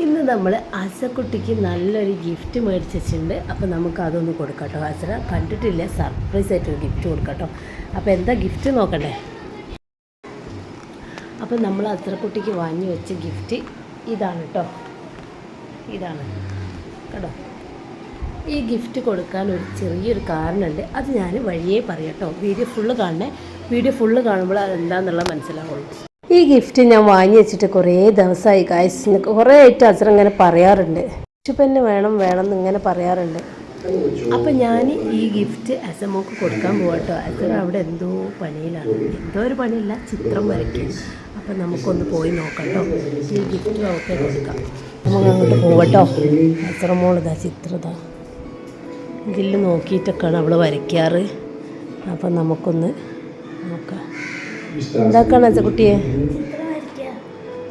ഇന്ന് നമ്മൾ അസക്കുട്ടിക്ക് നല്ലൊരു ഗിഫ്റ്റ് മേടിച്ചിട്ടുണ്ട്. അപ്പോൾ നമുക്ക് അതൊന്ന് കൊടുക്കാം കേട്ടോ. അസര കണ്ടിട്ടില്ല? സർപ്രൈസ് ആയിട്ടൊരു ഗിഫ്റ്റ് കൊടുക്കാം കേട്ടോ. അപ്പോൾ എന്താ ഗിഫ്റ്റ് നോക്കണ്ടേ? അപ്പോൾ നമ്മൾ അസറക്കുട്ടിക്ക് വാങ്ങി വെച്ച ഗിഫ്റ്റ് ഇതാണ് കേട്ടോ. ഇതാണ്. കേട്ടോ ഈ ഗിഫ്റ്റ് കൊടുക്കാൻ ഒരു ചെറിയൊരു കാരണമുണ്ട്. അത് ഞാൻ വഴിയേ പറയാം കേട്ടോ. വീഡിയോ ഫുള്ള് കാണണേ. വീഡിയോ ഫുള്ള് കാണുമ്പോൾ അതെന്താണെന്നുള്ള മനസ്സിലാവുള്ളൂ. ഈ ഗിഫ്റ്റ് ഞാൻ വാങ്ങി വെച്ചിട്ട് കുറേ ദിവസമായി കായ്സ് കുറേ ആയിട്ട് അസർ ഇങ്ങനെ പറയാറുണ്ട്. തന്നെ വേണം വേണം എന്ന് ഇങ്ങനെ പറയാറുണ്ട്. അപ്പം ഞാൻ ഈ ഗിഫ്റ്റ് അസമോക്ക് കൊടുക്കാൻ പോകട്ടോ അസർ അവിടെ എന്തോ പണിയിലാണ്. എന്തോ ഒരു പണിയില്ല ചിത്രം വരയ്ക്കും. അപ്പം നമുക്കൊന്ന് പോയി നോക്കട്ടോ ഈ ഗിഫ്റ്റ് അവൾക്ക് കൊടുക്കാം. നമുക്ക് അങ്ങോട്ട് പോകട്ടോ അസറമോളിതാ ചിത്രതാ ഇതിൽ നോക്കിയിട്ടൊക്കെയാണ് അവൾ വരയ്ക്കാറ്. അപ്പം നമുക്കൊന്ന് നോക്കാം. എന്താക്കാണ് അച്ഛ കുട്ടിയെ.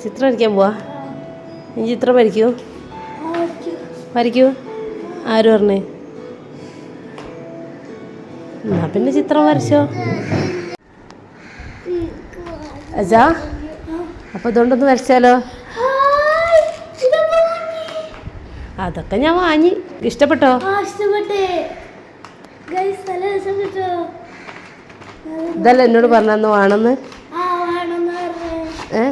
ചിത്രം വരയ്ക്കാൻ പോവാ. നീ ചിത്രം വരയ്ക്കൂ. വരയ്ക്കൂ. ആര് പറഞ്ഞേ? എന്നാ പിന്നെ ചിത്രം വരച്ചോ. അജാ അപ്പൊ ഇതുകൊണ്ടൊന്ന് വരച്ചാലോ? അതൊക്കെ ഞാൻ വാങ്ങി. ഇഷ്ടപ്പെട്ടോ? ഇതല്ല എന്നോട് പറഞ്ഞന്ന് വേണമെന്ന് ആ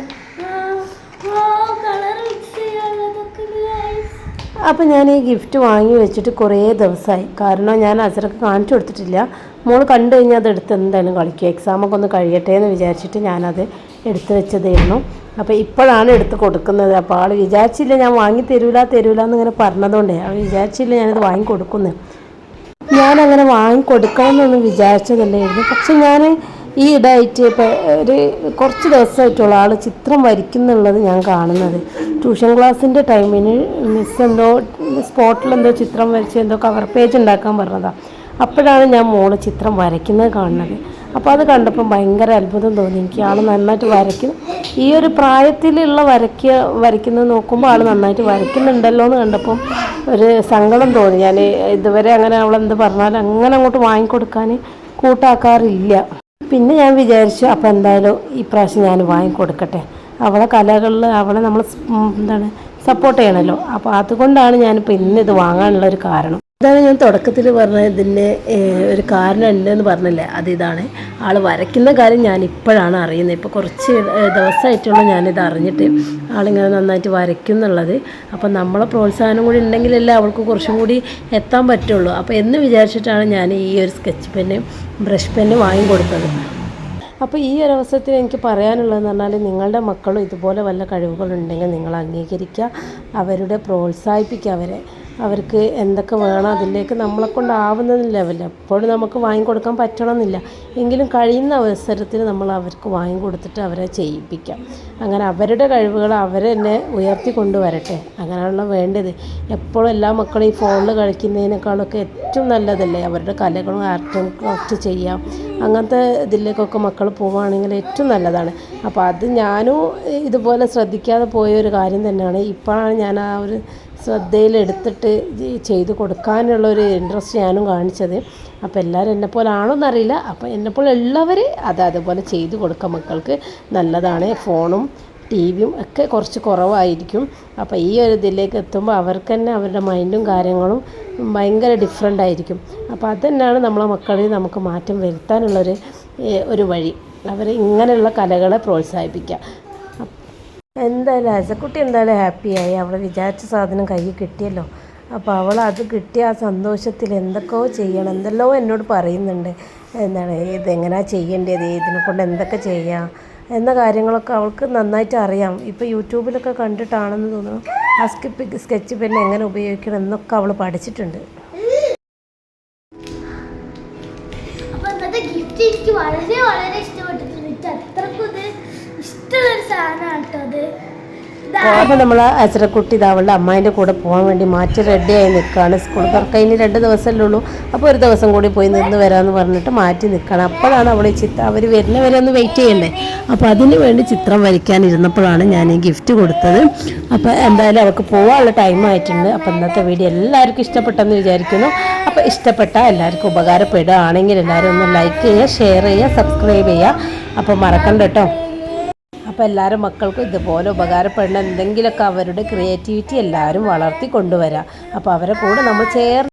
ഗൈസ് അപ്പം ഞാൻ ഈ ഗിഫ്റ്റ് വാങ്ങി വെച്ചിട്ട് കുറേ ദിവസമായി കാരണം ഞാൻ അസറൊക്കെ കാണിച്ചു കൊടുത്തിട്ടില്ല. മോൾ കണ്ടു കഴിഞ്ഞാൽ അത് എടുത്ത് എന്തായാലും കളിക്കും എക്സാമൊക്കെ ഒന്ന് കഴിയട്ടെ എന്ന് വിചാരിച്ചിട്ട് ഞാനത് എടുത്തു വെച്ചതായിരുന്നു. അപ്പോൾ ഇപ്പോഴാണ് എടുത്ത് കൊടുക്കുന്നത്. അപ്പോൾ ആൾ വിചാരിച്ചില്ല ഞാൻ വാങ്ങി തരൂല തരൂല എന്നിങ്ങനെ പറഞ്ഞതുകൊണ്ടേ. അവൾ വിചാരിച്ചില്ല ഞാനത് വാങ്ങി കൊടുക്കുന്നത് ഞാനങ്ങനെ വാങ്ങി കൊടുക്കണം എന്നൊന്നും വിചാരിച്ചതല്ലായിരുന്നു. പക്ഷെ ഞാൻ ഈ ഇടയായിട്ട് ഇപ്പോൾ ഒരു കുറച്ച് ദിവസമായിട്ടുള്ള ആൾ ചിത്രം വരയ്ക്കുന്നുള്ളത് ഞാൻ കാണുന്നത്. ട്യൂഷൻ ക്ലാസ്സിന്റെ ടൈമിന് മിസ് എന്തോ സ്പോട്ടിൽ എന്തോ ചിത്രം വരച്ച് എന്തോ കവർ പേജ് ഉണ്ടാക്കാൻ പറഞ്ഞതാണ് അപ്പോഴാണ് ഞാൻ മോൾ ചിത്രം വരയ്ക്കുന്നത് കാണുന്നത്. അപ്പോൾ അത് കണ്ടപ്പോൾ ഭയങ്കര അത്ഭുതം തോന്നി. എനിക്ക് ആൾ നന്നായിട്ട് വരയ്ക്കും. ഈ ഒരു പ്രായത്തിലുള്ള വരയ്ക്കുക വരയ്ക്കുന്നത് നോക്കുമ്പോൾ ആൾ നന്നായിട്ട് വരയ്ക്കുന്നുണ്ടല്ലോ എന്ന് കണ്ടപ്പം ഒരു സങ്കടം തോന്നി. ഞാൻ ഇതുവരെ അങ്ങനെ അവളെന്ത് പറഞ്ഞാലും അങ്ങനെ അങ്ങോട്ട് വാങ്ങിക്കൊടുക്കാൻ കൂട്ടാക്കാറില്ല. പിന്നെ ഞാൻ വിചാരിച്ചു അപ്പോൾ എന്തായാലും ഈ പ്രാവശ്യം ഞാൻ വാങ്ങിക്കൊടുക്കട്ടെ. അവളെ കലകളിൽ അവളെ നമ്മൾ എന്താണ് സപ്പോർട്ട് ചെയ്യണമല്ലോ അപ്പോൾ അതുകൊണ്ടാണ് ഞാനിപ്പോൾ ഇന്ന് ഇത് വാങ്ങാനുള്ള ഒരു കാരണം. അതാണ് ഞാൻ തുടക്കത്തിൽ പറഞ്ഞ ഏഹ്, ഒരു കാരണം ഉണ്ടെന്ന് പറഞ്ഞില്ലേ? അത് ഇതാണ്. ആൾ വരയ്ക്കുന്ന കാര്യം ഞാൻ ഇപ്പോഴാണ് അറിയുന്നത്. ഇപ്പോൾ കുറച്ച് ദിവസമായിട്ടുള്ള ഞാനിത് അറിഞ്ഞിട്ട് ആളിങ്ങനെ നന്നായിട്ട് വരയ്ക്കും എന്നുള്ളത് അപ്പം നമ്മളെ പ്രോത്സാഹനം കൂടി ഉണ്ടെങ്കിലല്ലേ അവൾക്ക് കുറച്ചും കൂടി എത്താൻ പറ്റുള്ളൂ. അപ്പോൾ എന്ന് വിചാരിച്ചിട്ടാണ് ഞാൻ ഈ ഒരു സ്കെച്ച് പെന്ന് ബ്രഷ് പെന്ന് വാങ്ങിക്കൊടുത്തത് അപ്പോൾ ഈ ഒരു അവസരത്തിൽ എനിക്ക് പറയാനുള്ളതെന്ന് പറഞ്ഞാൽ നിങ്ങളുടെ മക്കളും ഇതുപോലെ വല്ല കഴിവുകളുണ്ടെങ്കിൽ നിങ്ങൾ അംഗീകരിക്കുക അവരുടെ പ്രോത്സാഹിപ്പിക്കുക അവരെ. അവർക്ക് എന്തൊക്കെ വേണം അതിലേക്ക് നമ്മളെ കൊണ്ടാവുന്ന ലെവലിൽ എപ്പോഴും നമുക്ക് വാങ്ങിക്കൊടുക്കാൻ പറ്റണമെന്നില്ല. എങ്കിലും കഴിയുന്ന അവസരത്തിൽ നമ്മൾ അവർക്ക് വാങ്ങിക്കൊടുത്തിട്ട് അവരെ ചെയ്യിപ്പിക്കാം. അങ്ങനെ അവരുടെ കഴിവുകൾ അവരെ തന്നെ ഉയർത്തി കൊണ്ടുവരട്ടെ. അങ്ങനെയുള്ള വേണ്ടത്. എപ്പോഴും എല്ലാ മക്കളും ഈ ഫോണിൽ കളിക്കുന്നതിനേക്കാളൊക്കെ ഏറ്റവും നല്ലതല്ലേ? അവരുടെ കലകളും ആർട്ട് ആൻഡ് ക്രാഫ്റ്റ് ചെയ്യാം. അങ്ങനത്തെ ഇതിലേക്കൊക്കെ മക്കൾ പോവുകയാണെങ്കിൽ ഏറ്റവും നല്ലതാണ്. അപ്പോൾ അത് ഞാനും ഇതുപോലെ ശ്രദ്ധിക്കാതെ പോയ ഒരു കാര്യം തന്നെയാണ്. ഇപ്പോഴാണ് ഞാൻ ആ ഒരു ശ്രദ്ധയിലെടുത്തിട്ട് ചെയ്ത് കൊടുക്കാനുള്ള ഒരു ഇൻട്രസ്റ്റ് ഞാനും കാണിച്ചത്. അപ്പോൾ എല്ലാവരും എന്നെപ്പോലെ ആണോന്നറിയില്ല അപ്പോൾ എന്നെപ്പോലെ ഉള്ളവർ അത് അതുപോലെ ചെയ്ത് കൊടുക്കാം. മക്കൾക്ക് നല്ലതാണ്. ഫോണും ടി വിയും ഒക്കെ കുറച്ച് കുറവായിരിക്കും. അപ്പോൾ ഈ ഒരു ഇതിലേക്ക് എത്തുമ്പോൾ അവർക്ക് തന്നെ അവരുടെ മൈൻഡും കാര്യങ്ങളും ഭയങ്കര ഡിഫറെന്റ് ആയിരിക്കും. അപ്പോൾ അത് തന്നെയാണ് നമ്മളെ മക്കളിൽ നമുക്ക് മാറ്റം വരുത്താനുള്ളൊരു ഒരു വഴി. അവരെ ഇങ്ങനെയുള്ള കലകളെ പ്രോത്സാഹിപ്പിക്കുക എന്തായാലും ആസക്കുട്ടി എന്തായാലും ഹാപ്പിയായി അവൾ വിചാരിച്ച സാധനം കയ്യിൽ കിട്ടിയല്ലോ. അപ്പോൾ അവൾ അത് കിട്ടിയ ആ സന്തോഷത്തിൽ എന്തൊക്കെയോ ചെയ്യണം. എന്തെല്ലോ എന്നോട് പറയുന്നുണ്ട്. എന്താണ് ഇതെങ്ങനെയാണ് ചെയ്യേണ്ടത്? ഇതിനെ കൊണ്ട് എന്തൊക്കെ ചെയ്യാം? എന്ന കാര്യങ്ങളൊക്കെ അവൾക്ക് നന്നായിട്ട് അറിയാം. ഇപ്പോൾ യൂട്യൂബിലൊക്കെ കണ്ടിട്ടാണെന്ന് തോന്നുന്നു ആ സ്കിപ്പ് സ്കെച്ച് പെൻ എങ്ങനെ ഉപയോഗിക്കണം എന്നൊക്കെ അവൾ പഠിച്ചിട്ടുണ്ട്. വളരെ വളരെ ഇഷ്ടപ്പെട്ടിട്ടുണ്ട്. അത്രക്കും ഇത് ഇഷ്ടമുള്ളൊരു സാധനമാണ് കേട്ടോ അത്. അപ്പോൾ നമ്മൾ അച്ചരക്കുട്ടി ഇതാവളുടെ അമ്മായിന്റെ കൂടെ പോകാൻ വേണ്ടി മാറ്റി റെഡിയായി നിൽക്കുകയാണ് സ്കൂൾ തുറക്കഴിഞ്ഞ് രണ്ട് ദിവസമല്ലേ ഉള്ളൂ. അപ്പോൾ ഒരു ദിവസം കൂടി പോയി നിന്ന് വരാമെന്ന് പറഞ്ഞിട്ട് മാറ്റി നിൽക്കണം അപ്പോഴാണ് അവളെ ചിത്രം അവർ വരുന്നവരെ ഒന്ന് വെയിറ്റ് ചെയ്യണ്ടേ? അപ്പോൾ അതിന് വേണ്ടി ചിത്രം വരയ്ക്കാനിരുന്നപ്പോഴാണ് ഞാൻ ഈ ഗിഫ്റ്റ് കൊടുത്തത്. അപ്പോൾ എന്തായാലും അവൾക്ക് പോകാനുള്ള ടൈം ആയിട്ടുണ്ട്. അപ്പോൾ ഇന്നത്തെ വീഡിയോ എല്ലാവർക്കും ഇഷ്ടപ്പെട്ടെന്ന് വിചാരിക്കുന്നു. അപ്പോൾ ഇഷ്ടപ്പെട്ട എല്ലാവർക്കും ഉപകാരപ്പെടുകയാണെങ്കിൽ എല്ലാവരും ഒന്ന് ലൈക്ക് ചെയ്യുക ഷെയർ ചെയ്യുക സബ്സ്ക്രൈബ് ചെയ്യുക. അപ്പോൾ മറക്കണ്ട കേട്ടോ. അപ്പോൾ എല്ലാവരും മക്കൾക്കും ഇതുപോലെ ഉപകാരപ്പെടുന്ന എന്തെങ്കിലുമൊക്കെ അവരുടെ ക്രിയേറ്റിവിറ്റി എല്ലാവരും വളർത്തി കൊണ്ടുവരാം. അപ്പോൾ അവരെ കൂടെ നമ്മൾ ചേർന്ന്